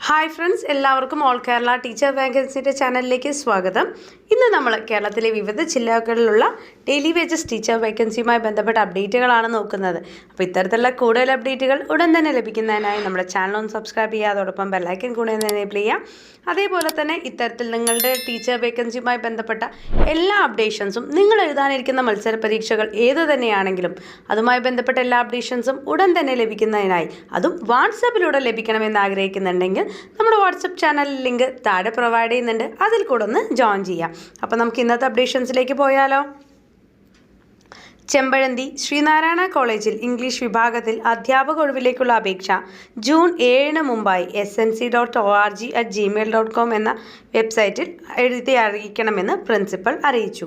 Hi friends എല്ലാവർക്കും all Kerala teacher വേക്കൻസിന്റെ ചാനലിലേക്ക് സ്വാഗതം. ഇന്ന് നമ്മൾ കേരളത്തിലെ വിവിധ ജില്ലകളിലുള്ള ഡെയിലി വേജസ് ടീച്ചർ വേക്കൻസിയുമായി ബന്ധപ്പെട്ട അപ്ഡേറ്റുകളാണ് നോക്കുന്നത്. അപ്പോൾ ഇത്തരത്തിലുള്ള കൂടുതൽ അപ്ഡേറ്റുകൾ ഉടൻ തന്നെ ലഭിക്കുന്നതിനായി നമ്മുടെ ചാനൽ ഒന്ന് സബ്സ്ക്രൈബ് ചെയ്യുക അതോടൊപ്പം ബെല്ലൈക്കൻ കൂടെ ഒന്ന് എനേബിൾ ചെയ്യാം അതേപോലെ തന്നെ ഇത്തരത്തിൽ നിങ്ങളുടെ ടീച്ചർ വേക്കൻസിയുമായി ബന്ധപ്പെട്ട എല്ലാ അപ്ഡേഷൻസും നിങ്ങൾ എഴുതാനിരിക്കുന്ന മത്സര പരീക്ഷകൾ ഏത് തന്നെയാണെങ്കിലും അതുമായി ബന്ധപ്പെട്ട എല്ലാ അപ്ഡേഷൻസും ഉടൻ തന്നെ ലഭിക്കുന്നതിനായി അതും വാട്സാപ്പിലൂടെ ലഭിക്കണമെന്ന് ആഗ്രഹിക്കുന്നുണ്ടെങ്കിൽ നമ്മുടെ വാട്സപ്പ് ചാനൽ ലിങ്ക് താഴെ പ്രൊവൈഡ് ചെയ്യുന്നുണ്ട്. അതിൽ കൂടെ ഒന്ന് ജോയിൻ ചെയ്യാം. അപ്പോൾ നമുക്ക് ഇന്നത്തെ അപ്ഡേഷൻസിലേക്ക് പോയാലോ? ചെമ്പഴന്തി ശ്രീനാരായണ കോളേജിൽ ഇംഗ്ലീഷ് വിഭാഗത്തിൽ അധ്യാപക ഒഴിവിലേക്കുള്ള അപേക്ഷ. ജൂൺ ഏഴിന് മുമ്പായി S N C dot O R G at Gmail dot com എന്ന വെബ്സൈറ്റിൽ എഴുതി അറിയിക്കണമെന്ന് പ്രിൻസിപ്പൽ അറിയിച്ചു.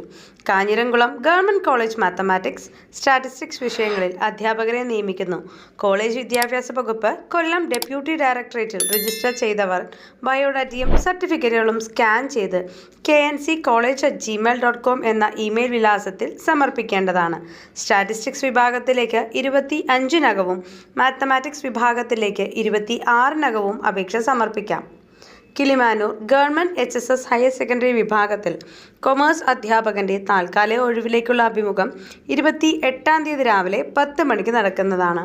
Kanjiramkulam government college mathematics statistics വിഷയങ്ങളിൽ അധ്യാപകരെ നിയമിക്കുന്നു. കോളേജ് വിദ്യാഭ്യാസ വകുപ്പ് കൊല്ലം ഡെപ്യൂട്ടി ഡയറക്ടറേറ്റിൽ രജിസ്റ്റർ ചെയ്തവർ ബയോഡാറ്റയും സർട്ടിഫിക്കറ്റുകളും സ്കാൻ ചെയ്ത് K N C college at Gmail dot com എന്ന ഇമെയിൽ വിലാസത്തിൽ സമർപ്പിക്കേണ്ടതാണ്. സ്റ്റാറ്റിസ്റ്റിക്സ് വിഭാഗത്തിലേക്ക് ഇരുപത്തി അഞ്ചിനകവും മാത്തമാറ്റിക്സ് വിഭാഗത്തിലേക്ക് ഇരുപത്തി ആറിനകവും അപേക്ഷ സമർപ്പിക്കാം. Kilimanoor government H S S higher secondary വിഭാഗത്തിൽ കൊമേഴ്സ് അധ്യാപകന്റെ താൽക്കാലിക ഒഴിവിലേക്കുള്ള അഭിമുഖം ഇരുപത്തി എട്ടാം തീയതി രാവിലെ പത്ത് മണിക്ക് നടക്കുന്നതാണ്.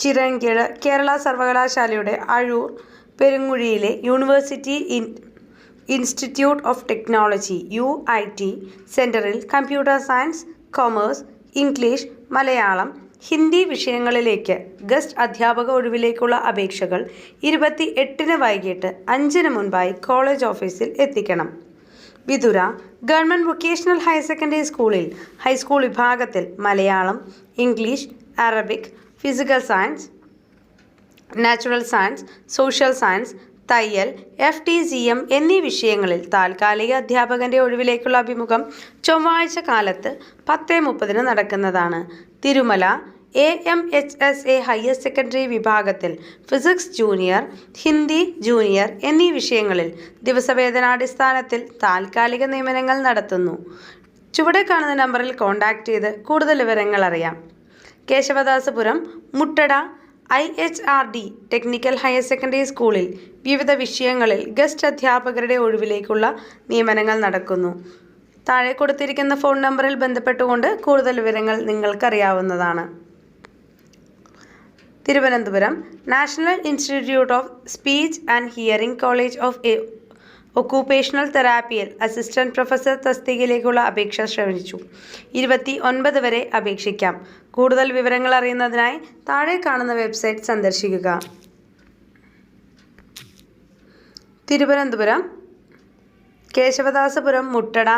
ചിറൻകീഴ് കേരള സർവകലാശാലയുടെ Azhoor പെരുങ്ങുഴിയിലെ university in institute of technology U I T സെന്ററിൽ computer science commerce English Malayalam Hindi വിഷയങ്ങളിലേക്ക് guest അധ്യാപക ഒഴിവിലേക്കുള്ള അപേക്ഷകൾ ഇരുപത്തി എട്ടിന് വൈകിട്ട് അഞ്ചിന് മുൻപായി കോളേജ് ഓഫീസിൽ എത്തിക്കണം. Vithura government vocational higher secondary സ്കൂളിൽ ഹൈസ്കൂൾ വിഭാഗത്തിൽ Malayalam English Arabic physical science natural science social science തയ്യൽ എഫ് ടി സി എം എന്നീ വിഷയങ്ങളിൽ താൽക്കാലിക അധ്യാപകന്റെ ഒഴിവിലേക്കുള്ള അഭിമുഖം ചൊവ്വാഴ്ച കാലത്ത് പത്ത് മുപ്പതിന് നടക്കുന്നതാണ്. Thirumala A M H S A higher secondary വിഭാഗത്തിൽ ഫിസിക്സ് ജൂനിയർ ഹിന്ദി ജൂനിയർ എന്നീ വിഷയങ്ങളിൽ ദിവസവേതനാടിസ്ഥാനത്തിൽ താൽക്കാലിക നിയമനങ്ങൾ നടത്തുന്നു. ചുവടെ കാണുന്ന നമ്പറിൽ കോൺടാക്റ്റ് ചെയ്ത് കൂടുതൽ വിവരങ്ങൾ അറിയാം. Kesavadasapuram Muttada I H R D technical higher secondary സ്കൂളിൽ വിവിധ വിഷയങ്ങളിൽ ഗസ്റ്റ് അധ്യാപകരുടെ ഒഴിവിലേക്കുള്ള നിയമനങ്ങൾ നടക്കുന്നു. താഴെ കൊടുത്തിരിക്കുന്ന ഫോൺ നമ്പറിൽ ബന്ധപ്പെട്ടുകൊണ്ട് കൂടുതൽ വിവരങ്ങൾ നിങ്ങൾക്കറിയാവുന്നതാണ്. Thiruvananthapuram national institute of speech and hearing college of occupational തെറാപ്പിയിൽ assistant professor തസ്തികയിലേക്കുള്ള അപേക്ഷ ശ്രമിച്ചു ഇരുപത്തി ഒൻപത് വരെ അപേക്ഷിക്കാം. കൂടുതൽ വിവരങ്ങൾ അറിയുന്നതിനായി താഴെ കാണുന്ന വെബ്സൈറ്റ് സന്ദർശിക്കുക. Thiruvananthapuram Kesavadasapuram Muttada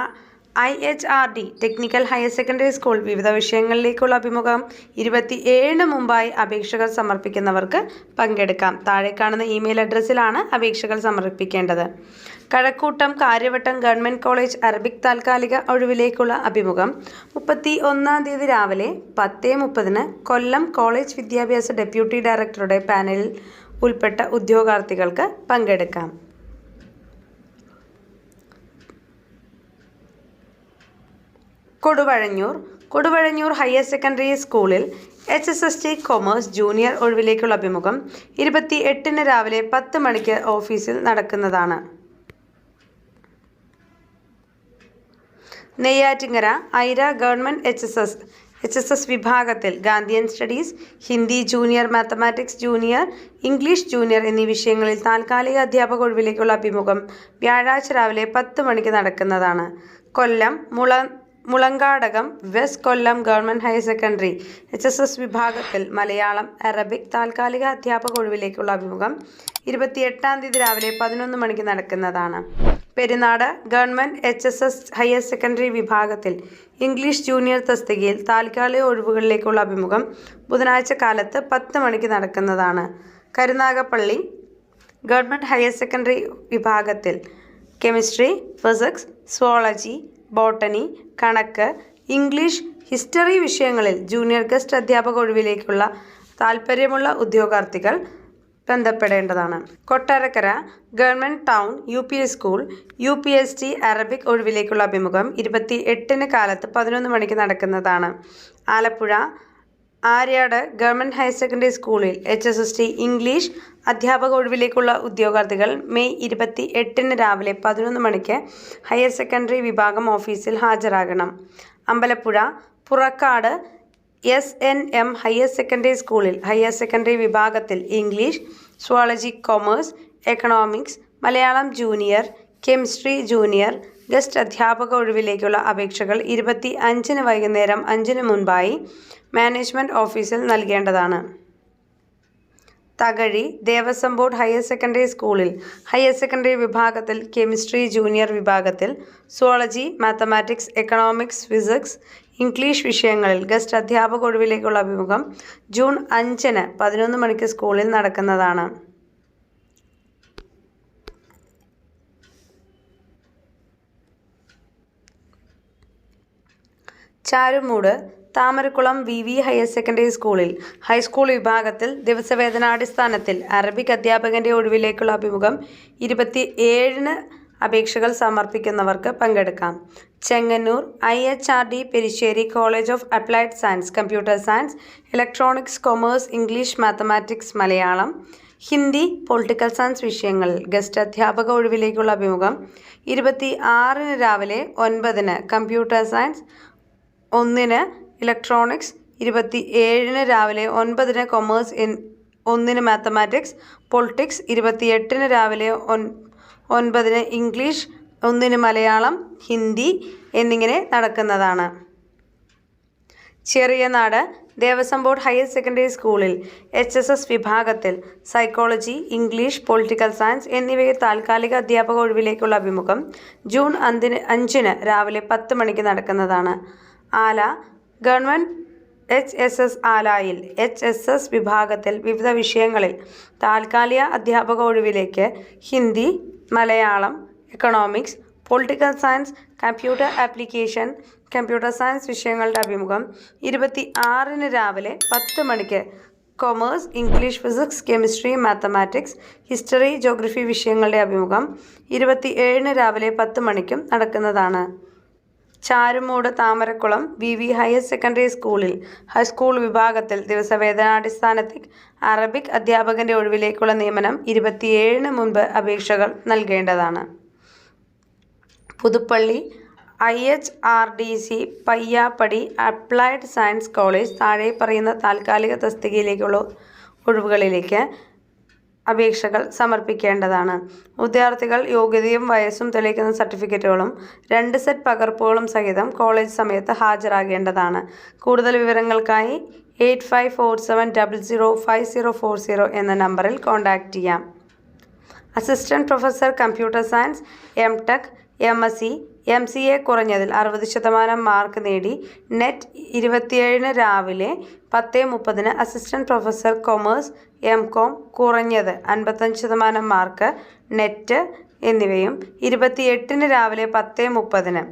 I H R D technical higher secondary school വിവിധ വിഷയങ്ങളിലേക്കുള്ള അഭിമുഖം. ഇരുപത്തി ഏഴിന് മുമ്പായി അപേക്ഷകൾ സമർപ്പിക്കുന്നവർക്ക് പങ്കെടുക്കാം. താഴെ കാണുന്ന ഇമെയിൽ അഡ്രസ്സിലാണ് അപേക്ഷകൾ സമർപ്പിക്കേണ്ടത്. Kazhakkoottam Kariavattom government college Arabic താൽക്കാലിക ഒഴിവിലേക്കുള്ള അഭിമുഖം മുപ്പത്തി ഒന്നാം തീയതി രാവിലെ പത്ത് മുപ്പതിന് കൊല്ലം കോളേജ് വിദ്യാഭ്യാസ ഡെപ്യൂട്ടി ഡയറക്ടറുടെ പാനലിൽ ഉൾപ്പെട്ട ഉദ്യോഗാർത്ഥികൾക്ക് പങ്കെടുക്കാം. കൊടുവഴഞ്ഞൂർ കൊടുവഴഞ്ഞൂർ ഹയർ സെക്കൻഡറി സ്കൂളിൽ H S S T commerce junior ഒഴിവിലേക്കുള്ള അഭിമുഖം ഇരുപത്തി എട്ടിന് രാവിലെ പത്ത് മണിക്ക് ഓഫീസിൽ നടക്കുന്നതാണ്. Neyyattinkara Aira government H S S H S S വിഭാഗത്തിൽ Gandhian studies Hindi junior mathematics junior English junior എന്നീ വിഷയങ്ങളിൽ താൽക്കാലിക അധ്യാപക ഒഴിവിലേക്കുള്ള അഭിമുഖം വ്യാഴാഴ്ച രാവിലെ പത്ത് മണിക്ക് നടക്കുന്നതാണ്. കൊല്ലം മുള Mulankadakam west Kollam government higher secondary H S S വിഭാഗത്തിൽ മലയാളം അറബിക് താൽക്കാലിക അധ്യാപക ഒഴിവിലേക്കുള്ള അഭിമുഖം ഇരുപത്തിയെട്ടാം തീയതി രാവിലെ പതിനൊന്ന് മണിക്ക് നടക്കുന്നതാണ്. Perunad government H S S higher secondary വിഭാഗത്തിൽ ഇംഗ്ലീഷ് ജൂനിയർ തസ്തികയിൽ താൽക്കാലിക ഒഴിവുകളിലേക്കുള്ള അഭിമുഖം ബുധനാഴ്ച കാലത്ത് പത്ത് മണിക്ക് നടക്കുന്നതാണ്. കരുനാഗപ്പള്ളി ഗവൺമെന്റ് ഹയർ സെക്കൻഡറി വിഭാഗത്തിൽ കെമിസ്ട്രി ഫിസിക്സ് സുവോളജി ബോട്ടണി കണക്ക് ഇംഗ്ലീഷ് ഹിസ്റ്ററി വിഷയങ്ങളിൽ ജൂനിയർ ഗസ്റ്റ് അധ്യാപക ഒഴിവിലേക്കുള്ള താൽപ്പര്യമുള്ള ഉദ്യോഗാർത്ഥികൾ ബന്ധപ്പെടേണ്ടതാണ്. Kottarakkara government town U P S school U P S T Arabic ഒഴിവിലേക്കുള്ള അഭിമുഖം ഇരുപത്തി എട്ടിന് കാലത്ത് പതിനൊന്ന് മണിക്ക് നടക്കുന്നതാണ്. Alappuzha Aryad government higher secondary സ്കൂളിൽ H S S T English അധ്യാപക ഒഴിവിലേക്കുള്ള ഉദ്യോഗാർത്ഥികൾ മെയ് ഇരുപത്തി എട്ടിന് രാവിലെ പതിനൊന്ന് മണിക്ക് ഹയർ സെക്കൻഡറി വിഭാഗം ഓഫീസിൽ ഹാജരാകണം. Ambalappuzha Purakkad S N M higher secondary സ്കൂളിൽ ഹയർ സെക്കൻഡറി വിഭാഗത്തിൽ English zoology commerce economics Malayalam junior chemistry junior guest അധ്യാപക ഒഴിവിലേക്കുള്ള അപേക്ഷകൾ ഇരുപത്തി അഞ്ചിന് വൈകുന്നേരം അഞ്ചിന് മുൻപായി മാനേജ്മെന്റ് ഓഫീസിൽ നൽകേണ്ടതാണ്. Thakazhi Devaswom board higher secondary സ്കൂളിൽ ഹയർ സെക്കൻഡറി വിഭാഗത്തിൽ കെമിസ്ട്രി ജൂനിയർ വിഭാഗത്തിൽ zoology mathematics economics physics English വിഷയങ്ങളിൽ ഗസ്റ്റ് അധ്യാപക ഒഴിവിലേക്കുള്ള അഭിമുഖം ജൂൺ അഞ്ചിന് പതിനൊന്ന് മണിക്ക് സ്കൂളിൽ നടക്കുന്നതാണ്. Charummoodu Thamarakulam V V higher secondary സ്കൂളിൽ ഹൈസ്കൂൾ വിഭാഗത്തിൽ ദിവസവേതനാടിസ്ഥാനത്തിൽ അറബിക് അധ്യാപകന്റെ ഒഴിവിലേക്കുള്ള അഭിമുഖം ഇരുപത്തി ഏഴിന് അപേക്ഷകൾ സമർപ്പിക്കുന്നവർക്ക് പങ്കെടുക്കാം. Chengannur I H R D Perissery college of applied science computer science electronics commerce English mathematics Malayalam Hindi political science വിഷയങ്ങൾ ഗസ്റ്റ് അധ്യാപക ഒഴിവിലേക്കുള്ള അഭിമുഖം ഇരുപത്തി ആറിന് രാവിലെ ഒൻപതിന് കമ്പ്യൂട്ടർ സയൻസ് ഒന്നിന് ഇലക്ട്രോണിക്സ് ഇരുപത്തി ഏഴിന് രാവിലെ ഒൻപതിന് കൊമേഴ്സ് ഒന്നിന് മാത്തമാറ്റിക്സ് പൊളിറ്റിക്സ് ഇരുപത്തിയെട്ടിന് രാവിലെ ഒൻ ഒൻപതിന് ഇംഗ്ലീഷ് ഒന്നിന് മലയാളം ഹിന്ദി എന്നിങ്ങനെ നടക്കുന്നതാണ്. Cheriyanad Devaswom board higher secondary സ്കൂളിൽ എച്ച് എസ് എസ് വിഭാഗത്തിൽ സൈക്കോളജി ഇംഗ്ലീഷ് പൊളിറ്റിക്കൽ സയൻസ് എന്നിവയെ താൽക്കാലിക അധ്യാപക ഒഴിവിലേക്കുള്ള അഭിമുഖം ജൂൺ അന്തിന് അഞ്ചിന് രാവിലെ പത്ത് മണിക്ക് നടക്കുന്നതാണ്. Ala government H S S ആലായിൽ H S S വിഭാഗത്തിൽ വിവിധ വിഷയങ്ങളിൽ താൽക്കാലിക അധ്യാപക ഒഴിവിലേക്ക് Hindi Malayalam economics political science computer application computer science വിഷയങ്ങളുടെ അഭിമുഖം. ഇരുപത്തി ആറിന് രാവിലെ പത്ത് മണിക്ക് commerce English physics chemistry mathematics history geography വിഷയങ്ങളുടെ അഭിമുഖം. ഇരുപത്തി ഏഴിന് രാവിലെ പത്ത് മണിക്കും നടക്കുന്നതാണ്. Charummoodu Thamarakulam V V higher secondary സ്കൂളിൽ ഹൈസ്കൂൾ വിഭാഗത്തിൽ ദിവസവേതനാടിസ്ഥാനത്തിൽ അറബിക് അധ്യാപകന്റെ ഒഴിവിലേക്കുള്ള നിയമനം ഇരുപത്തിയേഴിന് മുൻപ് അപേക്ഷകൾ നൽകേണ്ടതാണ്. Puthuppally I H R D C Payyappady applied science college താഴെ പറയുന്ന താൽക്കാലിക തസ്തികയിലേക്കുള്ള ഒഴിവുകളിലേക്ക് അപേക്ഷകൾ സമർപ്പിക്കേണ്ടതാണ്. വിദ്യാർത്ഥികൾ യോഗ്യതയും വയസ്സും തെളിയിക്കുന്ന സർട്ടിഫിക്കറ്റുകളും രണ്ട് സെറ്റ് പകർപ്പുകളും സഹിതം കോളേജ് സമയത്ത് ഹാജരാകേണ്ടതാണ്. കൂടുതൽ വിവരങ്ങൾക്കായി eight five four seven double zero five zero four zero എന്ന നമ്പറിൽ കോൺടാക്റ്റ് ചെയ്യാം. Assistant professor computer science M Tech M S C M C A കുറഞ്ഞതിൽ അറുപത് ശതമാനം മാർക്ക് നേടി നെറ്റ് ഇരുപത്തിയേഴിന് രാവിലെ പത്ത് മുപ്പതിന് assistant professor commerce M Com കുറഞ്ഞത് അൻപത്തഞ്ച് ശതമാനം മാർക്ക് നെറ്റ് എന്നിവയും ഇരുപത്തിയെട്ടിന് രാവിലെ പത്ത് മുപ്പതിന്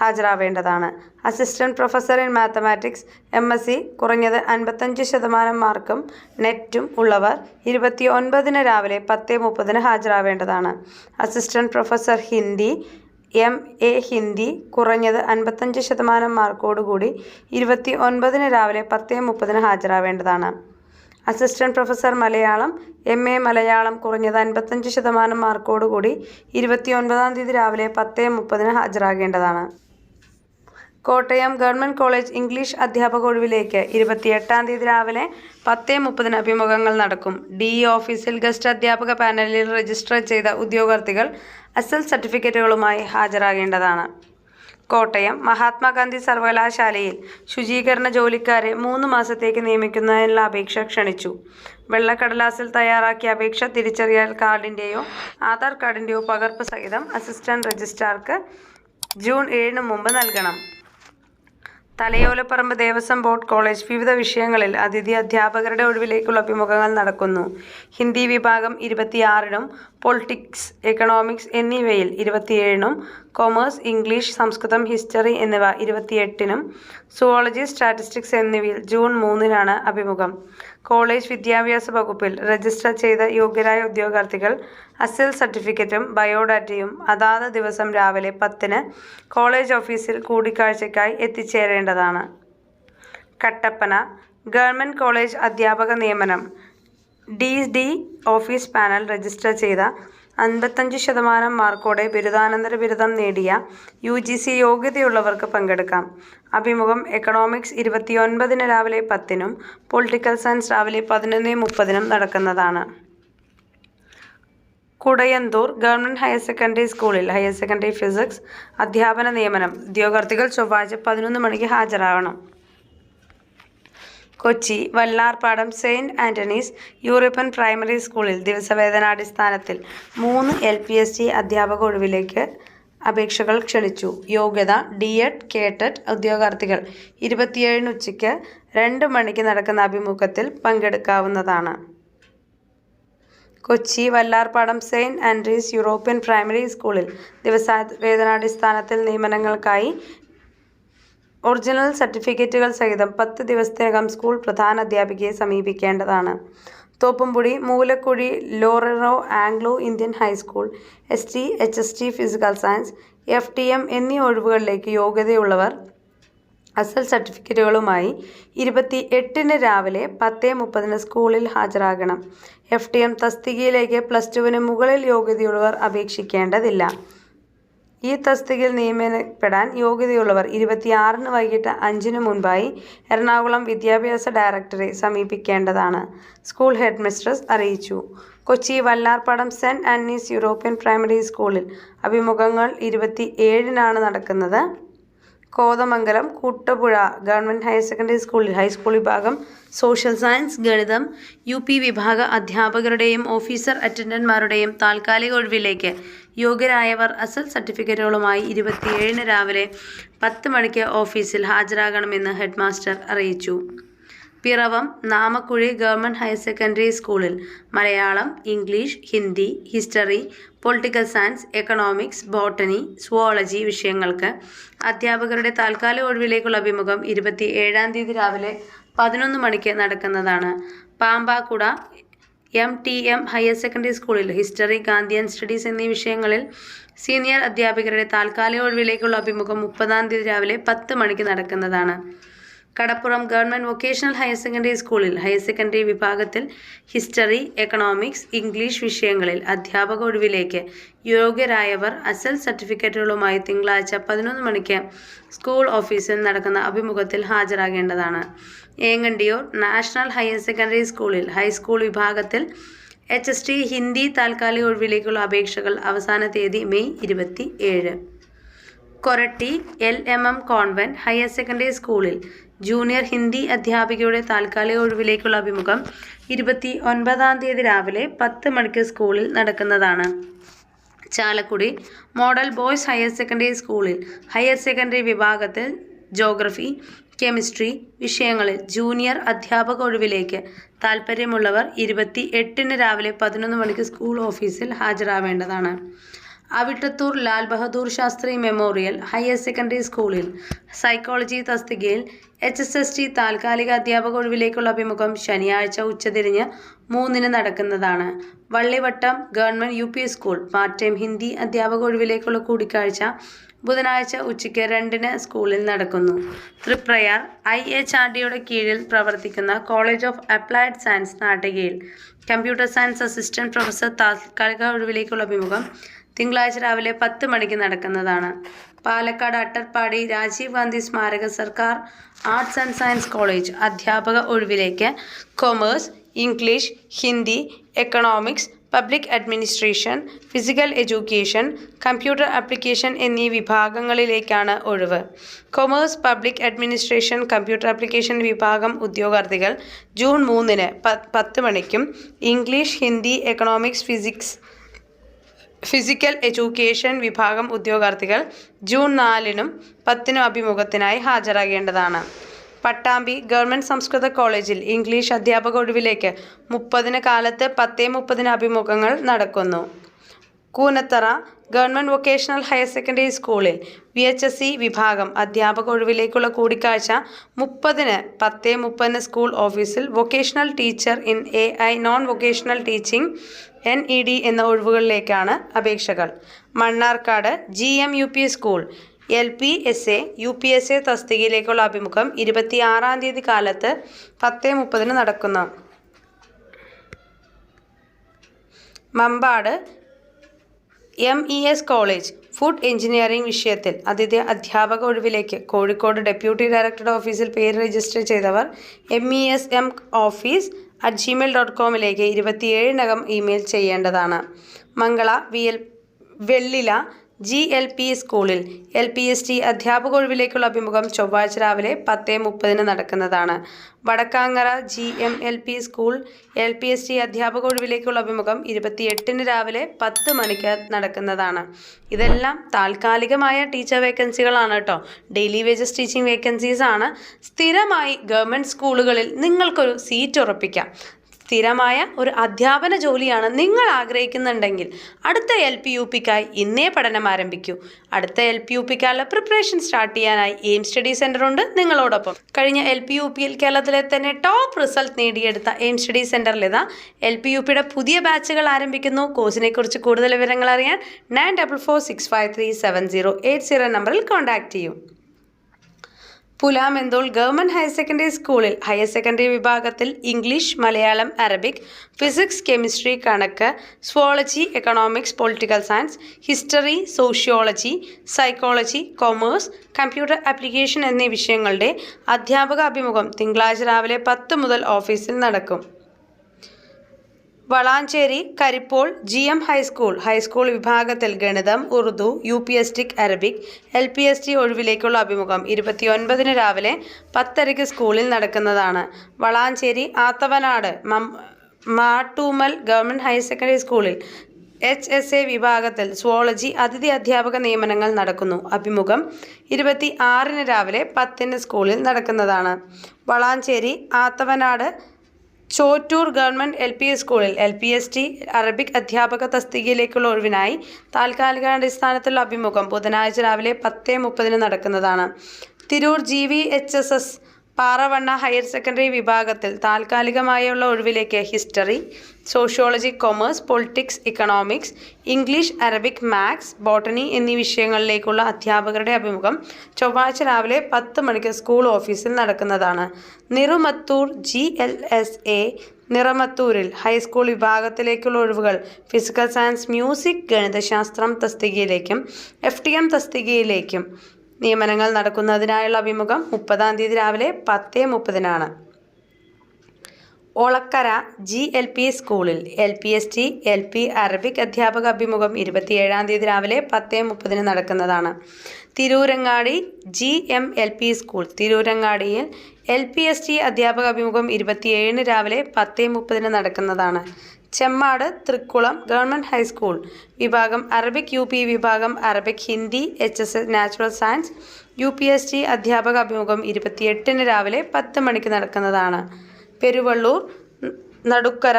ഹാജരാവേണ്ടതാണ്. Assistant professor in mathematics M S C കുറഞ്ഞത് അൻപത്തഞ്ച് ശതമാനം മാർക്കും നെറ്റും ഉള്ളവർ ഇരുപത്തി ഒൻപതിന് രാവിലെ പത്ത് മുപ്പതിന് ഹാജരാവേണ്ടതാണ്. Assistant professor Hindi M A Hindi കുറഞ്ഞത് അൻപത്തഞ്ച് ശതമാനം മാർക്കോടുകൂടി ഇരുപത്തി ഒൻപതിന് രാവിലെ പത്ത് മുപ്പതിന് ഹാജരാവേണ്ടതാണ്. Assistant professor Malayalam M A Malayalam കുറഞ്ഞത് അൻപത്തഞ്ച് ശതമാനം മാർക്കോടുകൂടി ഇരുപത്തി ഒൻപതാം തീയതി രാവിലെ പത്ത് മുപ്പതിന് ഹാജരാകേണ്ടതാണ്. കോട്ടയം ഗവൺമെന്റ് കോളേജ് ഇംഗ്ലീഷ് അധ്യാപക ഒഴിവിലേക്ക് ഇരുപത്തിയെട്ടാം തീയതി രാവിലെ പത്ത് മുപ്പതിന് അഭിമുഖങ്ങൾ നടക്കും. ഡി ഇ ഓഫീസിൽ ഗസ്റ്റ് അധ്യാപക പാനലിൽ രജിസ്റ്റർ ചെയ്ത ഉദ്യോഗാർത്ഥികൾ അസൽ സർട്ടിഫിക്കറ്റുകളുമായി ഹാജരാകേണ്ടതാണ്. കോട്ടയം മഹാത്മാഗാന്ധി സർവകലാശാലയിൽ ശുചീകരണ ജോലിക്കാരെ മൂന്ന് മാസത്തേക്ക് നിയമിക്കുന്നതിനുള്ള അപേക്ഷ ക്ഷണിച്ചു. വെള്ളക്കടലാസിൽ തയ്യാറാക്കിയ അപേക്ഷ തിരിച്ചറിയൽ കാർഡിന്റെയോ ആധാർ കാർഡിന്റെയോ പകർപ്പ് സഹിതം അസിസ്റ്റന്റ് രജിസ്ട്രാർക്ക് ജൂൺ ഏഴിന് മുമ്പ് നൽകണം. തലയോലപ്പറമ്പ് ദേവസ്വം ബോർഡ് കോളേജ് വിവിധ വിഷയങ്ങളിൽ അതിഥി അധ്യാപകരുടെ ഒഴിവിലേക്കുള്ള അഭിമുഖങ്ങൾ നടക്കുന്നു. ഹിന്ദി വിഭാഗം ഇരുപത്തിയാറിനും പൊളിറ്റിക്സ് എക്കണോമിക്സ് എന്നിവയിൽ ഇരുപത്തിയേഴിനും കൊമേഴ്സ് ഇംഗ്ലീഷ് സംസ്കൃതം ഹിസ്റ്ററി എന്നിവ ഇരുപത്തിയെട്ടിനും സുവോളജി സ്റ്റാറ്റിസ്റ്റിക്സ് എന്നിവയിൽ ജൂൺ മൂന്നിനാണ് അഭിമുഖം. കോളേജ് വിദ്യാഭ്യാസ വകുപ്പിൽ രജിസ്റ്റർ ചെയ്ത യോഗ്യരായ ഉദ്യോഗാർത്ഥികൾ അസിൽ സർട്ടിഫിക്കറ്റും ബയോഡാറ്റയും അതാത് ദിവസം രാവിലെ പത്തിന് കോളേജ് ഓഫീസിൽ കൂടിക്കാഴ്ചയ്ക്കായി എത്തിച്ചേരേണ്ടതാണ്. കട്ടപ്പന ഗവൺമെന്റ് കോളേജ് അധ്യാപക നിയമനം D D office panel register ചെയ്ത അൻപത്തഞ്ച് ശതമാനം മാർക്കോടെ ബിരുദാനന്തര ബിരുദം നേടിയ യു ജി സി യോഗ്യതയുള്ളവർക്ക് പങ്കെടുക്കാം. അഭിമുഖം എക്കണോമിക്സ് ഇരുപത്തിയൊൻപതിന് രാവിലെ പത്തിനും പൊളിറ്റിക്കൽ സയൻസ് രാവിലെ പതിനൊന്ന് മുപ്പതിനും നടക്കുന്നതാണ്. കുടയന്തൂർ ഗവൺമെന്റ് ഹയർ സെക്കൻഡറി സ്കൂളിൽ ഹയർ സെക്കൻഡറി ഫിസിക്സ് അധ്യാപന നിയമനം. ഉദ്യോഗാർത്ഥികൾ ചൊവ്വാഴ്ച പതിനൊന്ന് മണിക്ക് ഹാജരാകണം Kochi Vallarpadam saint Antony's European primary സ്കൂളിൽ ദിവസവേതനാടിസ്ഥാനത്തിൽ മൂന്ന് എൽ പി എസ് ടി അധ്യാപക ഒഴിവിലേക്ക് അപേക്ഷകൾ ക്ഷണിച്ചു. യോഗ്യത ഡി എഡ് കേട്ടറ്റ് ഉദ്യോഗാർത്ഥികൾ. ഇരുപത്തിയേഴിന് ഉച്ചയ്ക്ക് രണ്ട് മണിക്ക് നടക്കുന്ന അഭിമുഖത്തിൽ പങ്കെടുക്കാവുന്നതാണ്. Kochi Vallarpadam saint Andrew's European primary സ്കൂളിൽ ദിവസവേതനാടിസ്ഥാനത്തിൽ നിയമനങ്ങൾക്കായി ഒറിജിനൽ സർട്ടിഫിക്കറ്റുകൾ സഹിതം പത്ത് ദിവസത്തിനകം സ്കൂൾ പ്രധാന അധ്യാപികയെ സമീപിക്കേണ്ടതാണ്. Thoppumpady Moolakuzhi Loreto Anglo Indian high school S T H S T physical science F T M എന്നീ ഒഴിവുകളിലേക്ക് യോഗ്യതയുള്ളവർ അസൽ സർട്ടിഫിക്കറ്റുകളുമായി ഇരുപത്തി എട്ടിന് രാവിലെ പത്ത് മുപ്പതിന് സ്കൂളിൽ ഹാജരാകണം. എഫ് ടി എം തസ്തികയിലേക്ക് പ്ലസ് ടുവിന് മുകളിൽ യോഗ്യതയുള്ളവർ അപേക്ഷിക്കേണ്ടതില്ല. ഈ തസ്തികയിൽ നിയമിക്കപ്പെടാൻ യോഗ്യതയുള്ളവർ ഇരുപത്തിയാറിന് വൈകിട്ട് അഞ്ചിന് മുൻപായി എറണാകുളം വിദ്യാഭ്യാസ ഡയറക്ടറെ സമീപിക്കേണ്ടതാണ് സ്കൂൾ ഹെഡ് മിസ്ട്രസ് അറിയിച്ചു. Kochi Vallarpadam saint Annie's European primary സ്കൂളിൽ അഭിമുഖങ്ങൾ ഇരുപത്തി ഏഴിനാണ് നടക്കുന്നത്. Kothamangalam Koottappuzha government higher secondary സ്കൂളിൽ ഹൈസ്കൂൾ വിഭാഗം സോഷ്യൽ സയൻസ് ഗണിതം യു പി വിഭാഗ അധ്യാപകരുടെയും ഓഫീസർ അറ്റൻഡൻമാരുടെയും താൽക്കാലിക ഒഴിവിലേക്ക് യോഗ്യരായവർ അസൽ സർട്ടിഫിക്കറ്റുകളുമായി ഇരുപത്തിയേഴിന് രാവിലെ പത്ത് മണിക്ക് ഓഫീസിൽ ഹാജരാകണമെന്ന് ഹെഡ്മാസ്റ്റർ അറിയിച്ചു. Piravom Namakuzhi government higher secondary സ്കൂളിൽ. Malayalam English Hindi history political science economics botany zoology വിഷയങ്ങൾക്ക് അധ്യാപകരുടെ താൽക്കാലിക ഒഴിവിലേക്കുള്ള അഭിമുഖം ഇരുപത്തി ഏഴാം തീയതി രാവിലെ പതിനൊന്ന് മണിക്ക് നടക്കുന്നതാണ്. Pampakuda M T M higher secondary സ്കൂളിൽ ഹിസ്റ്ററി ഗാന്ധിയൻ സ്റ്റഡീസ് എന്നീ വിഷയങ്ങളിൽ സീനിയർ അധ്യാപകരുടെ താൽക്കാലിക ഒഴിവിലേക്കുള്ള അഭിമുഖം മുപ്പതാം തീയതി രാവിലെ പത്ത് മണിക്ക് നടക്കുന്നതാണ്. Kadappuram government vocational higher secondary സ്കൂളിൽ ഹയർ സെക്കൻഡറി വിഭാഗത്തിൽ ഹിസ്റ്ററി എക്കണോമിക്സ് ഇംഗ്ലീഷ് വിഷയങ്ങളിൽ അധ്യാപക ഒഴിവിലേക്ക് യോഗ്യരായവർ അസൽ സർട്ടിഫിക്കറ്റുകളുമായി തിങ്കളാഴ്ച പതിനൊന്ന് മണിക്ക് സ്കൂൾ ഓഫീസിൽ നടക്കുന്ന അഭിമുഖത്തിൽ ഹാജരാകേണ്ടതാണ്. ഏങ്ങണ്ടിയൂർ നാഷണൽ ഹയർ സെക്കൻഡറി സ്കൂളിൽ ഹൈസ്കൂൾ വിഭാഗത്തിൽ എച്ച് എസ് ടി ഹിന്ദി താൽക്കാലിക ഒഴിവിലേക്കുള്ള അപേക്ഷകൾ അവസാന തീയതി മെയ് ഇരുപത്തി ഏഴ് Koratty L M M convent higher secondary സ്കൂളിൽ ജൂനിയർ ഹിന്ദി അധ്യാപികയുടെ താൽക്കാലിക ഒഴിവിലേക്കുള്ള അഭിമുഖം ഇരുപത്തി ഒൻപതാം തീയതി രാവിലെ പത്ത് മണിക്ക് സ്കൂളിൽ നടക്കുന്നതാണ്. Chalakudy model boys higher secondary സ്കൂളിൽ ഹയർ സെക്കൻഡറി വിഭാഗത്തിൽ ജോഗ്രഫി കെമിസ്ട്രി വിഷയങ്ങളിൽ ജൂനിയർ അധ്യാപക ഒഴിവിലേക്ക് താൽപ്പര്യമുള്ളവർ ഇരുപത്തി എട്ടിന് രാവിലെ പതിനൊന്ന് മണിക്ക് സ്കൂൾ ഓഫീസിൽ ഹാജരാവേണ്ടതാണ്. Avittathur Lal Bahadur Shastri memorial higher secondary സ്കൂളിൽ സൈക്കോളജി തസ്തികയിൽ എച്ച് എസ് എസ് ടി താൽക്കാലിക അധ്യാപക ഒഴിവിലേക്കുള്ള അഭിമുഖം ശനിയാഴ്ച ഉച്ചതിരിഞ്ഞ് മൂന്നിന് നടക്കുന്നതാണ്. Vallivattam government U P school part time Hindi അധ്യാപക ഒഴിവിലേക്കുള്ള കൂടിക്കാഴ്ച ബുധനാഴ്ച ഉച്ചയ്ക്ക് രണ്ടിന് സ്കൂളിൽ നടക്കുന്നു. തൃപ്രയാർ ഐ എച്ച് ആർ ഡിയുടെ കീഴിൽ പ്രവർത്തിക്കുന്ന കോളേജ് ഓഫ് അപ്ലൈഡ് സയൻസ് നാട്ടികയിൽ കമ്പ്യൂട്ടർ സയൻസ് അസിസ്റ്റന്റ് പ്രൊഫസർ താൽക്കാലിക ഒഴിവിലേക്കുള്ള അഭിമുഖം തിങ്കളാഴ്ച രാവിലെ പത്ത് മണിക്ക് നടക്കുന്നതാണ്. പാലക്കാട് അട്ടർപ്പാടി രാജീവ് ഗാന്ധി സ്മാരക സർക്കാർ ആർട്സ് ആൻഡ് സയൻസ് കോളേജ് അധ്യാപക ഒഴിവിലേക്ക് commerce English Hindi economics public administration physical education computer application എന്നീ വിഭാഗങ്ങളിലേക്കാണ് ഒഴിവ്. Commerce public administration computer application വിഭാഗം ഉദ്യോഗാർത്ഥികൾ ജൂൺ മൂന്നിന് പത്ത് മണിക്കും English Hindi economics physics physical education വിഭാഗം ഉദ്യോഗാർത്ഥികൾ ജൂൺ നാലിനും പത്തിനും അഭിമുഖത്തിനായി ഹാജരാകേണ്ടതാണ്. പട്ടാമ്പി ഗവൺമെന്റ് സംസ്കൃത കോളേജിൽ ഇംഗ്ലീഷ് അധ്യാപക ഒഴിവിലേക്ക് മുപ്പതിന് കാലത്ത് പത്തേ മുപ്പതിന് അഭിമുഖങ്ങൾ നടക്കുന്നു. Koonathara government vocational higher secondary സ്കൂളിൽ വി എച്ച് എസ് സി വിഭാഗം അധ്യാപക ഒഴിവിലേക്കുള്ള കൂടിക്കാഴ്ച മുപ്പതിന് പത്ത് മുപ്പതിന് സ്കൂൾ ഓഫീസിൽ vocational teacher in A I non vocational teaching N E D എന്ന ഒഴിവുകളിലേക്കാണ് അപേക്ഷകൾ. Mannarkkad G M U P school L P S A U P S A തസ്തികയിലേക്കുള്ള അഭിമുഖം ഇരുപത്തി ആറാം തീയതി കാലത്ത് പത്ത് മുപ്പതിന് നടക്കുന്നു. Mambad M E S college food engineering വിഷയത്തിൽ അതിഥി അധ്യാപക ഒഴിവിലേക്ക് കോഴിക്കോട് ഡെപ്യൂട്ടി ഡയറക്ടറുടെ ഓഫീസിൽ പേര് രജിസ്റ്റർ ചെയ്തവർ M E S M office at Gmail dot കോമിലേക്ക് ഇരുപത്തിയേഴിനകം ഇമെയിൽ ചെയ്യേണ്ടതാണ്. Mangala V L Vellila G L P സ്കൂളിൽ എൽ പി എസ് ടി അധ്യാപക ഒഴിവിലേക്കുള്ള അഭിമുഖം ചൊവ്വാഴ്ച രാവിലെ പത്ത് മുപ്പതിന് നടക്കുന്നതാണ്. Vadakkangara G M L P school L P S T അധ്യാപക ഒഴിവിലേക്കുള്ള അഭിമുഖം ഇരുപത്തിയെട്ടിന് രാവിലെ പത്ത് മണിക്ക് നടക്കുന്നതാണ്. ഇതെല്ലാം താൽക്കാലികമായ ടീച്ചർ വേക്കൻസികളാണ് കേട്ടോ. ഡെയിലി വേജസ് ടീച്ചിങ് വേക്കൻസീസ് ആണ് സ്ഥിരമായി ഗവൺമെന്റ് സ്കൂളുകളിൽ നിങ്ങൾക്കൊരു സീറ്റ് ഉറപ്പിക്കാം. സ്ഥിരമായ ഒരു അധ്യാപന ജോലിയാണ് നിങ്ങൾ ആഗ്രഹിക്കുന്നുണ്ടെങ്കിൽ അടുത്ത എൽ പി യു പിക്കായി ഇന്നേ പഠനം ആരംഭിക്കൂ. അടുത്ത എൽ പി യു പിക്കായുള്ള പ്രിപ്പറേഷൻ സ്റ്റാർട്ട് ചെയ്യാനായി എയിം സ്റ്റഡി സെന്റർ ഉണ്ട് നിങ്ങളോടൊപ്പം. കഴിഞ്ഞ എൽ പി യു പിയിൽ കേരളത്തിലെ തന്നെ ടോപ്പ് റിസൾട്ട് നേടിയെടുത്ത എയിം സ്റ്റഡി സെന്ററിൽ ഇതാ. എൽ പി യു പിയുടെ പുതിയ ബാച്ചുകൾ ആരംഭിക്കുന്നു. കോഴ്സിനെക്കുറിച്ച് കൂടുതൽ വിവരങ്ങൾ അറിയാൻ nine double four six five three seven zero eight zero നമ്പറിൽ കോൺടാക്റ്റ് ചെയ്യൂ. പുലാമെന്തോൾ ഗവൺമെന്റ് ഹയർ സെക്കൻഡറി സ്കൂളിൽ ഹയർ സെക്കൻഡറി വിഭാഗത്തിൽ English Malayalam Arabic physics chemistry കണക്ക് zoology economics political science history sociology psychology commerce computer application എന്നീ വിഷയങ്ങളുടെ അധ്യാപക അഭിമുഖം തിങ്കളാഴ്ച രാവിലെ പത്ത് മുതൽ ഓഫീസിൽ നടക്കും. Valanchery Karippol G M high school high school വിഭാഗത്തിൽ ഗണിതം ഉറുദു യു പി എസ് ടിക് Arabic L P S T ഒഴിവിലേക്കുള്ള അഭിമുഖം ഇരുപത്തിയൊൻപതിന് രാവിലെ പത്തരയ്ക്ക് സ്കൂളിൽ നടക്കുന്നതാണ്. Valanchery Athavanad Mattummal government higher secondary സ്കൂളിൽ എച്ച് എസ് എ വിഭാഗത്തിൽ സുവോളജി അതിഥി അധ്യാപക നിയമനങ്ങൾ നടക്കുന്നു. അഭിമുഖം ഇരുപത്തി ആറിന് രാവിലെ പത്തിന് സ്കൂളിൽ നടക്കുന്നതാണ്. Valanchery Athavanad Chottur government L P സ്കൂളിൽ L P S T Arabic അധ്യാപക തസ്തികയിലേക്കുള്ള ഒഴിവിനായി താൽക്കാലികാടിസ്ഥാനത്തിലുള്ള അഭിമുഖം ബുധനാഴ്ച രാവിലെ പത്ത് മുപ്പതിന് നടക്കുന്നതാണ്. Tirur G V H S S Paravanna higher secondary വിഭാഗത്തിൽ താൽക്കാലികമായുള്ള ഒഴിവിലേക്ക് history sociology commerce politics economics English Arabic maths botany എന്നീ വിഷയങ്ങളിലേക്കുള്ള അധ്യാപകരുടെ അഭിമുഖം ചൊവ്വാഴ്ച രാവിലെ പത്ത് മണിക്ക് സ്കൂൾ ഓഫീസിൽ നടക്കുന്നതാണ്. Nirumathur G L S A നിറമത്തൂരിൽ high school വിഭാഗത്തിലേക്കുള്ള ഒഴിവുകൾ ഫിസിക്കൽ സയൻസ് മ്യൂസിക് ഗണിതശാസ്ത്രം തസ്തികയിലേക്കും എഫ് ടി എം തസ്തികയിലേക്കും. നിയമനങ്ങൾ നടക്കുന്നതിനായുള്ള അഭിമുഖം മുപ്പതാം തീയതി രാവിലെ പത്ത് മുപ്പതിനാണ്. ഒളക്കര ജി എൽ പി സ്കൂളിൽ L P S T L P Arabic അധ്യാപക അഭിമുഖം ഇരുപത്തിയേഴാം തീയതി രാവിലെ പത്ത് മുപ്പതിന് നടക്കുന്നതാണ്. Tirurangadi G M L P school തിരൂരങ്ങാടിയിൽ L P S T അധ്യാപക അഭിമുഖം ഇരുപത്തിയേഴിന് രാവിലെ പത്ത് മുപ്പതിന് നടക്കുന്നതാണ്. Chemmad Thrikkulam government high school. വിഭാഗം അറബിക് യു പി വിഭാഗം Arabic Hindi H S natural science U P S T അധ്യാപക അഭിമുഖം ഇരുപത്തിയെട്ടിന് രാവിലെ പത്ത് മണിക്ക് നടക്കുന്നതാണ്. Peruvallur Nadukkara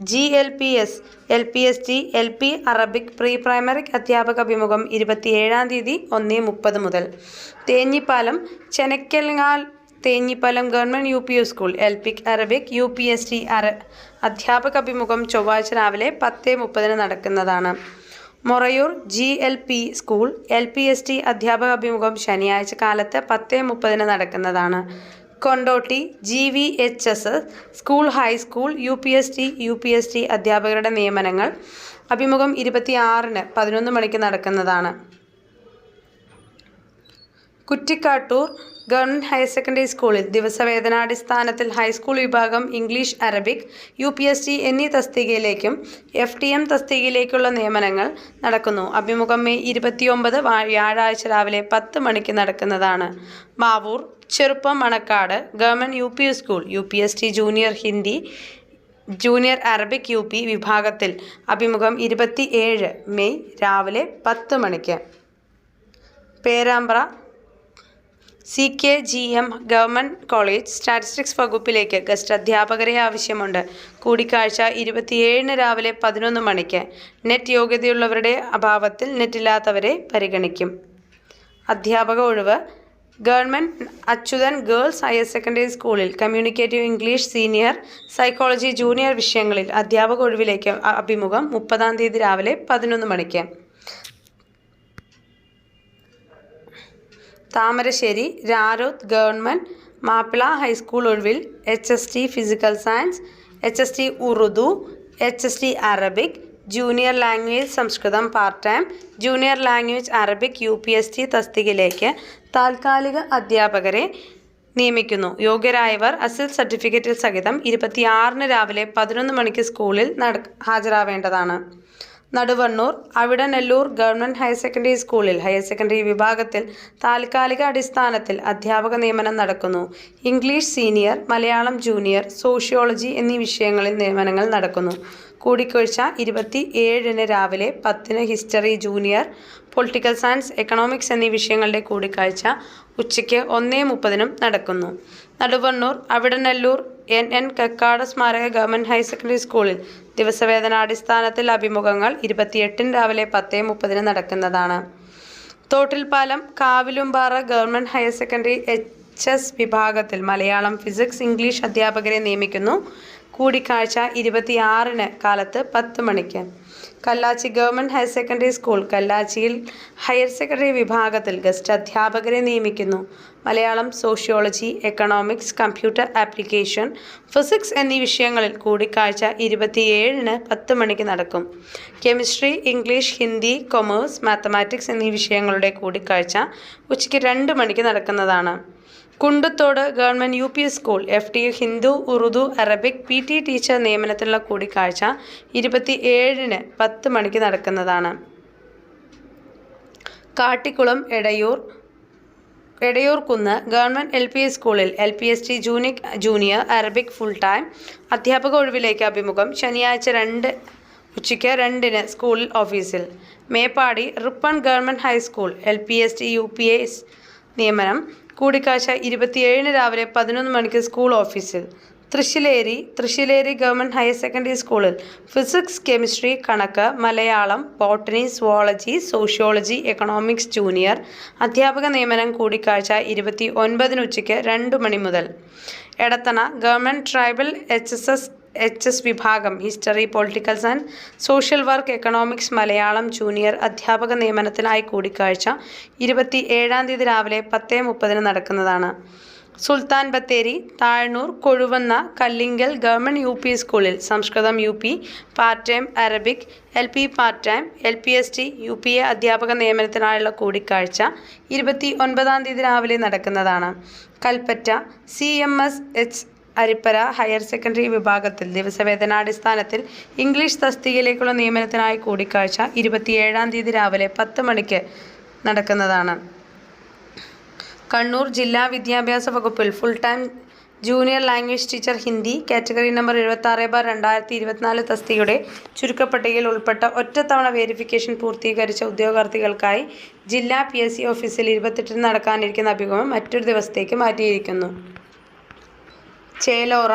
G L P S L P S T L P Arabic pre primary അധ്യാപക അഭിമുഖം ഇരുപത്തിയേഴാം തീയതി ഒന്ന് മുപ്പത് മുതൽ. Thenhipalam Chenakkalangadi Thenhipalam government U P U school L P Arabic U P S T അറ അധ്യാപക അഭിമുഖം ചൊവ്വാഴ്ച രാവിലെ പത്ത് മുപ്പതിന് നടക്കുന്നതാണ്. Morayur G L P school L P S T അധ്യാപക അഭിമുഖം ശനിയാഴ്ച കാലത്ത് പത്ത് മുപ്പതിന് നടക്കുന്നതാണ്. Kondotty G V H S school high school U P S T U P S T അധ്യാപകരുടെ നിയമനങ്ങൾ അഭിമുഖം ഇരുപത്തി ആറിന് പതിനൊന്ന് മണിക്ക് നടക്കുന്നതാണ്. കുറ്റിക്കാട്ടൂർ ഗവൺമെന്റ് ഹയർ സെക്കൻഡറി സ്കൂളിൽ ദിവസവേതനാടിസ്ഥാനത്തിൽ ഹൈസ്കൂൾ വിഭാഗം English Arabic U P S T എന്നീ തസ്തികയിലേക്കും എഫ് ടി എം തസ്തികയിലേക്കുള്ള നിയമനങ്ങൾ നടക്കുന്നു. അഭിമുഖം മെയ് ഇരുപത്തിയൊമ്പത് വ്യാഴാഴ്ച രാവിലെ പത്ത് മണിക്ക് നടക്കുന്നതാണ്. Mavoor Cheruppam Manakkad government U P school U P S T junior Hindi junior Arabic U P വിഭാഗത്തിൽ. അഭിമുഖം ഇരുപത്തി ഏഴ് മെയ് രാവിലെ പത്ത് മണിക്ക്. Perambra C K G M government college statistics വകുപ്പിലേക്ക് guest അധ്യാപകരെ ആവശ്യമുണ്ട്. കൂടിക്കാഴ്ച ഇരുപത്തിയേഴിന് രാവിലെ പതിനൊന്ന് മണിക്ക്. നെറ്റ് യോഗ്യതയുള്ളവരുടെ അഭാവത്തിൽ നെറ്റില്ലാത്തവരെ പരിഗണിക്കും. അധ്യാപക ഒഴിവ്. Government Achuthan girls higher secondary സ്കൂളിൽ communicative English senior psychology junior വിഷയങ്ങളിൽ അധ്യാപക ഒഴിവിലേക്ക് അഭിമുഖം മുപ്പതാം തീയതി രാവിലെ പതിനൊന്ന് മണിക്ക്. Thamarassery Raroth government Mappila high school ഒഴിവിൽ H S T physical science H S T Urdu H S T Arabic junior language സംസ്കൃതം part time junior language Arabic U P S T തസ്തികയിലേക്ക് താൽക്കാലിക അധ്യാപകരെ നിയമിക്കുന്നു. യോഗ്യരായവർ അസിൽ സർട്ടിഫിക്കറ്റിൽ സഹിതം ഇരുപത്തിയാറിന് രാവിലെ പതിനൊന്ന് മണിക്ക് സ്കൂളിൽ നട ഹാജരാവേണ്ടതാണ്. Naduvannur Avidanallur government higher secondary സ്കൂളിൽ ഹയർ സെക്കൻഡറി വിഭാഗത്തിൽ താൽക്കാലിക അടിസ്ഥാനത്തിൽ അധ്യാപക നിയമനം നടക്കുന്നു. English senior Malayalam junior sociology എന്നീ വിഷയങ്ങളിൽ നിയമനങ്ങൾ നടക്കുന്നു. കൂടിക്കാഴ്ച ഇരുപത്തി ഏഴിന് രാവിലെ പത്തിന് history junior political science economics എന്നീ വിഷയങ്ങളുടെ കൂടിക്കാഴ്ച ഉച്ചയ്ക്ക് ഒന്നേ മുപ്പതിനും നടക്കുന്നു. നടുവണ്ണൂർ അവിടനെല്ലൂർ എൻ എൻ കക്കാട് സ്മാരക ഗവൺമെന്റ് ഹയർ സെക്കൻഡറി സ്കൂളിൽ ദിവസവേതനാടിസ്ഥാനത്തിൽ അഭിമുഖങ്ങൾ ഇരുപത്തിയെട്ടിന് രാവിലെ പത്ത് മുപ്പതിന് നടക്കുന്നതാണ്. Thottilpalam Kavilumpara government higher secondary H S വിഭാഗത്തിൽ മലയാളം ഫിസിക്സ് ഇംഗ്ലീഷ് അധ്യാപകരെ നിയമിക്കുന്നു. കൂടിക്കാഴ്ച ഇരുപത്തിയാറിന് കാലത്ത് പത്ത് മണിക്ക്. Kallachi government higher secondary school കല്ലാച്ചിയിൽ higher secondary വിഭാഗത്തിൽ ഗസ്റ്റ് അധ്യാപകരെ നിയമിക്കുന്നു. Malayalam sociology economics computer application physics എന്നീ വിഷയങ്ങളിൽ കൂടിക്കാഴ്ച ഇരുപത്തിയേഴിന് പത്ത് മണിക്ക് നടക്കും. Chemistry English Hindi commerce mathematics എന്നീ വിഷയങ്ങളുടെ കൂടിക്കാഴ്ച ഉച്ചയ്ക്ക് രണ്ട് മണിക്ക് നടക്കുന്നതാണ്. Kundathode government U P school F T Hindi Urdu Arabic P T teacher നിയമനത്തിനുള്ള കൂടിക്കാഴ്ച ഇരുപത്തി ഏഴിന് പത്ത് മണിക്ക് നടക്കുന്നതാണ്. Kattikulam Edayur Edayurkunnu government L P S സ്കൂളിൽ എൽ പി എസ് ടി ജൂനിക് ജൂനിയർ അറബിക് ഫുൾ ടൈം അധ്യാപക ഒഴിവിലേക്ക് അഭിമുഖം ശനിയാഴ്ച രണ്ട് ഉച്ചയ്ക്ക് രണ്ടിന് സ്കൂൾ ഓഫീസിൽ. Meppadi Rippon government high school L P S T U P S നിയമനം കൂടിക്കാഴ്ച ഇരുപത്തിയേഴിന് രാവിലെ പതിനൊന്ന് മണിക്ക് സ്കൂൾ ഓഫീസിൽ. Thrissilery Thrissilery government higher secondary physics physics chemistry കണക്ക് Malayalam botany zoology sociology economics junior അധ്യാപക നിയമനം കൂടിക്കാഴ്ച ഇരുപത്തി ഒൻപതിന് ഉച്ചയ്ക്ക് രണ്ട് മണി മുതൽ. Edathana government tribal H S S H S വിഭാഗം history politicals and social work economics Malayalam junior അധ്യാപക നിയമനത്തിനായി കൂടിക്കാഴ്ച ഇരുപത്തി ഏഴാം തീയതി രാവിലെ പത്തേ മുപ്പതിന് നടക്കുന്നതാണ്. Sultan Bathery താഴ്ന്നൂർ കൊഴുവന്ന Kallingal government U P സ്കൂളിൽ Sanskrit U P part time Arabic L P part time L P S T U P A അധ്യാപക നിയമനത്തിനായുള്ള കൂടിക്കാഴ്ച ഇരുപത്തി ഒൻപതാം തീയതി രാവിലെ നടക്കുന്നതാണ്. Kalpetta C M S H Arippara higher secondary വിഭാഗത്തിൽ ദിവസവേതനാടിസ്ഥാനത്തിൽ ഇംഗ്ലീഷ് തസ്തികയിലേക്കുള്ള നിയമനത്തിനായി കൂടിക്കാഴ്ച ഇരുപത്തിയേഴാം തീയതി രാവിലെ പത്ത് മണിക്ക് നടക്കുന്നതാണ്. കണ്ണൂർ ജില്ലാ വിദ്യാഭ്യാസ വകുപ്പിൽ full time junior language teacher Hindi category number എഴുപത്താറ് ബാർ രണ്ടായിരത്തി ഇരുപത്തിനാല് തസ്തികയുടെ ചുരുക്കപ്പട്ടികയിൽ ഉൾപ്പെട്ട ഒറ്റത്തവണ വേരിഫിക്കേഷൻ പൂർത്തീകരിച്ച ഉദ്യോഗാർത്ഥികൾക്കായി ജില്ലാ പി എസ് സി ഓഫീസിൽ ഇരുപത്തെട്ടിന് നടക്കാനിരിക്കുന്ന അഭിമുഖം മറ്റൊരു ദിവസത്തേക്ക് മാറ്റിയിരിക്കുന്നു. ചേലോറ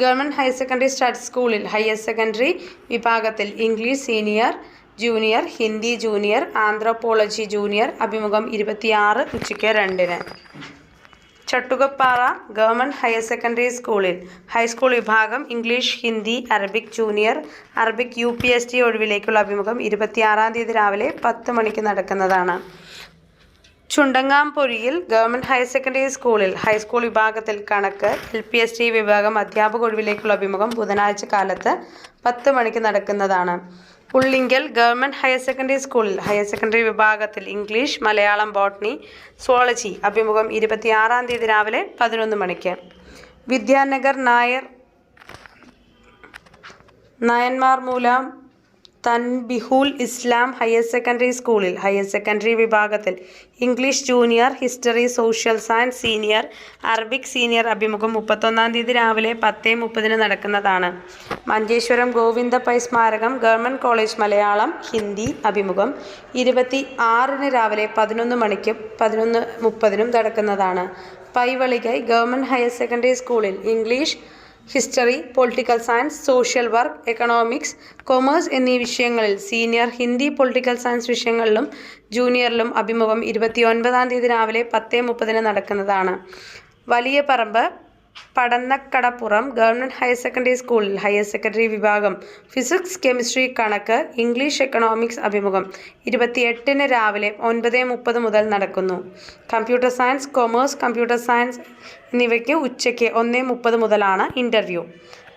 ഗവൺമെന്റ് ഹയർ സെക്കൻഡറി സ്റ്റാറ്റ് സ്കൂളിൽ ഹയർ സെക്കൻഡറി വിഭാഗത്തിൽ English senior junior Hindi junior anthropology junior അഭിമുഖം ഇരുപത്തിയാറ് ഉച്ചയ്ക്ക് രണ്ടിന്. ചട്ടുകപ്പാറ ഗവൺമെന്റ് ഹയർ സെക്കൻഡറി സ്കൂളിൽ ഹൈസ്കൂൾ വിഭാഗം English Hindi Arabic junior Arabic U P S T ഒഴിവിലേക്കുള്ള അഭിമുഖം ഇരുപത്തിയാറാം തീയതി രാവിലെ പത്ത് മണിക്ക് നടക്കുന്നതാണ്. ചുണ്ടങ്ങാംപൊഴിയിൽ ഗവൺമെന്റ് ഹയർ സെക്കൻഡറി സ്കൂളിൽ ഹൈസ്കൂൾ വിഭാഗത്തിൽ കണക്ക് എൽ പി എസ് ടി വിഭാഗം അധ്യാപക ഒഴിവിലേക്കുള്ള അഭിമുഖം ബുധനാഴ്ച കാലത്ത് പത്ത് മണിക്ക് നടക്കുന്നതാണ്. പുള്ളിങ്കൽ ഗവൺമെന്റ് ഹയർ സെക്കൻഡറി സ്കൂളിൽ ഹയർ സെക്കൻഡറി വിഭാഗത്തിൽ ഇംഗ്ലീഷ് മലയാളം ബോട്ടണി സോളജി അഭിമുഖം ഇരുപത്തിയാറാം തീയതി രാവിലെ പതിനൊന്ന് മണിക്ക്. വിദ്യാനഗർ നായർ നയന്മാർ മൂലം തൻബിഹുൽ ഇസ്ലാം ഹയർ സെക്കൻഡറി സ്കൂളിൽ ഹയർ സെക്കൻഡറി വിഭാഗത്തിൽ English junior history social science senior Arabic senior അഭിമുഖം മുപ്പത്തൊന്നാം തീയതി രാവിലെ പത്ത് മുപ്പതിന് നടക്കുന്നതാണ്. മഞ്ചേശ്വരം ഗോവിന്ദ പൈ സ്മാരകം ഗവൺമെന്റ് കോളേജ് മലയാളം ഹിന്ദി അഭിമുഖം ഇരുപത്തി ആറിന് രാവിലെ പതിനൊന്ന് മണിക്കും പതിനൊന്ന് മുപ്പതിനും നടക്കുന്നതാണ്. പൈവളികൈ ഗവൺമെന്റ് ഹയർ സെക്കൻഡറി സ്കൂളിൽ English history political science social work economics commerce എന്നീ വിഷയങ്ങളിൽ സീനിയർ ഹിന്ദി പൊളിറ്റിക്കൽ സയൻസ് വിഷയങ്ങളിലും ജൂനിയറിലും അഭിമുഖം ഇരുപത്തി ഒൻപതാം തീയതി രാവിലെ പത്തേ മുപ്പതിന് നടക്കുന്നതാണ്. Valiya Paramba Padannakadappuram government higher secondary സ്കൂളിൽ ഹയർ സെക്കൻഡറി വിഭാഗം ഫിസിക്സ് കെമിസ്ട്രി കണക്ക് ഇംഗ്ലീഷ് എക്കണോമിക്സ് അഭിമുഖം. ഇരുപത്തിയെട്ടിന് രാവിലെ ഒൻപത് മുപ്പത് മുതൽ നടക്കുന്നു. Computer science commerce computer science എന്നിവയ്ക്ക് ഉച്ചയ്ക്ക് ഒന്ന് മുപ്പത് മുതലാണ് ഇന്റർവ്യൂ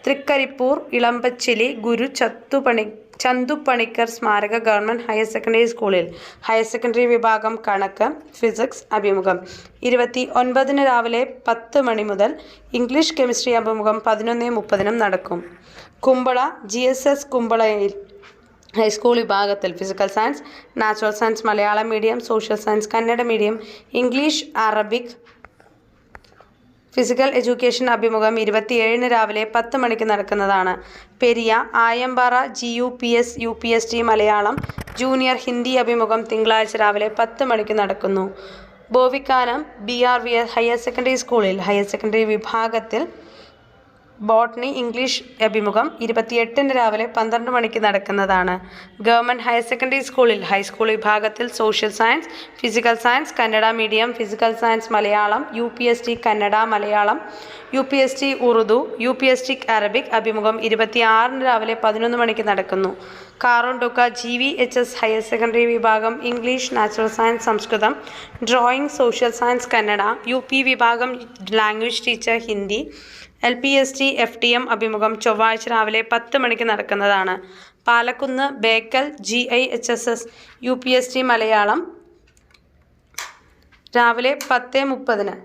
തൃക്കരിപ്പൂർ ഇളമ്പച്ചിലി ഗുരു ചത്തുപണി ചന്തുപണിക്കർ സ്മാരക ഗവൺമെന്റ് ഹയർ സെക്കൻഡറി സ്കൂളിൽ ഹയർ സെക്കൻഡറി വിഭാഗം കണക്ക് ഫിസിക്സ് അഭിമുഖം. ഇരുപത്തി ഒൻപതിന് രാവിലെ പത്ത് മണി മുതൽ ഇംഗ്ലീഷ് കെമിസ്ട്രി അഭിമുഖം പതിനൊന്ന് മുപ്പതിനും നടക്കും. കുമ്പള ജി എസ് എസ് കുമ്പളയിൽ ഹൈസ്കൂൾ വിഭാഗത്തിൽ physical science natural science Malayalam medium social science Kannada medium English Arabic physical education അഭിമുഖം ഇരുപത്തിയേഴിന് രാവിലെ പത്ത് മണിക്ക് നടക്കുന്നതാണ്. Periya Ayampara G U P S U P S T Malayalam junior Hindi അഭിമുഖം തിങ്കളാഴ്ച രാവിലെ പത്ത് മണിക്ക് നടക്കുന്നു. Bovikkanam B R V S higher secondary സ്കൂളിൽ ഹയർ സെക്കൻഡറി വിഭാഗത്തിൽ ബോട്ടണി ഇംഗ്ലീഷ് അഭിമുഖം ഇരുപത്തിയെട്ടിന് രാവിലെ പന്ത്രണ്ട് മണിക്ക് നടക്കുന്നതാണ്. ഗവൺമെന്റ് ഹയർ സെക്കൻഡറി സ്കൂളിൽ ഹൈസ്കൂൾ വിഭാഗത്തിൽ social science physical science Kannada medium physical science Malayalam U P S T Kannada Malayalam U P S T Urdu U P S T Arabic അഭിമുഖം ഇരുപത്തിയാറിന് രാവിലെ പതിനൊന്ന് മണിക്ക് നടക്കുന്നു. കാറോണ്ടൊക്ക G V H S higher secondary വിഭാഗം English natural science Sanskrit drawing social science Kannada U P വിഭാഗം language teacher Hindi L P S T F T M അഭിമുഖം ചൊവ്വാഴ്ച രാവിലെ പത്ത് മണിക്ക് നടക്കുന്നതാണ്. Palakkunnu Bekal G I H S S U P S T Malayalam രാവിലെ പത്ത് മുപ്പതിന്.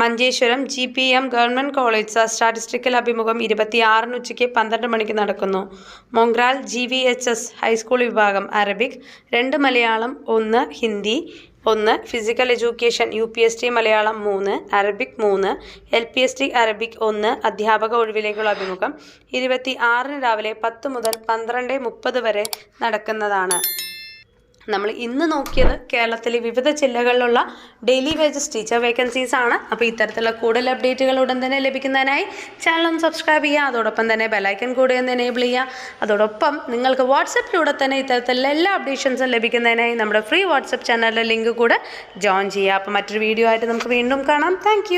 Manjeshwaram G P M government college statistical അഭിമുഖം ഇരുപത്തിയാറിന് ഉച്ചയ്ക്ക് പന്ത്രണ്ട് മണിക്ക് നടക്കുന്നു. Mogral G V H S high school വിഭാഗം അറബിക് രണ്ട് മലയാളം ഒന്ന് ഹിന്ദി ഒന്ന് physical education U P S T Malayalam മൂന്ന് അറബിക് മൂന്ന് L P S T Arabic ഒന്ന് അധ്യാപക ഒഴിവിലേക്കുള്ള അഭിമുഖം. ഇരുപത്തി ആറിന് രാവിലെ പത്ത് മുതൽ പന്ത്രണ്ട് മുപ്പത് വരെ നടക്കുന്നതാണ്. നമ്മൾ ഇന്ന് നോക്കിയത് കേരളത്തിലെ വിവിധ ജില്ലകളിലുള്ള ഡെയിലി വേജസ് ടീച്ചർ വേക്കൻസീസ് ആണ്. അപ്പോൾ ഇത്തരത്തിലുള്ള കൂടുതൽ അപ്ഡേറ്റുകൾ ഉടൻ തന്നെ ലഭിക്കുന്നതിനായി ചാനൽ ഒന്ന് സബ്സ്ക്രൈബ് ചെയ്യുക. അതോടൊപ്പം തന്നെ ബെലൈക്കൻ കൂടെ ഒന്ന് എനേബിൾ ചെയ്യുക. അതോടൊപ്പം നിങ്ങൾക്ക് വാട്സപ്പിലൂടെ തന്നെ ഇത്തരത്തിലുള്ള എല്ലാ അപ്ഡേഷൻസും ലഭിക്കുന്നതിനായി നമ്മുടെ ഫ്രീ വാട്സപ്പ് ചാനലിലെ ലിങ്ക് കൂടെ ജോയിൻ ചെയ്യുക. അപ്പോൾ മറ്റൊരു വീഡിയോ ആയിട്ട് നമുക്ക് വീണ്ടും കാണാം. താങ്ക്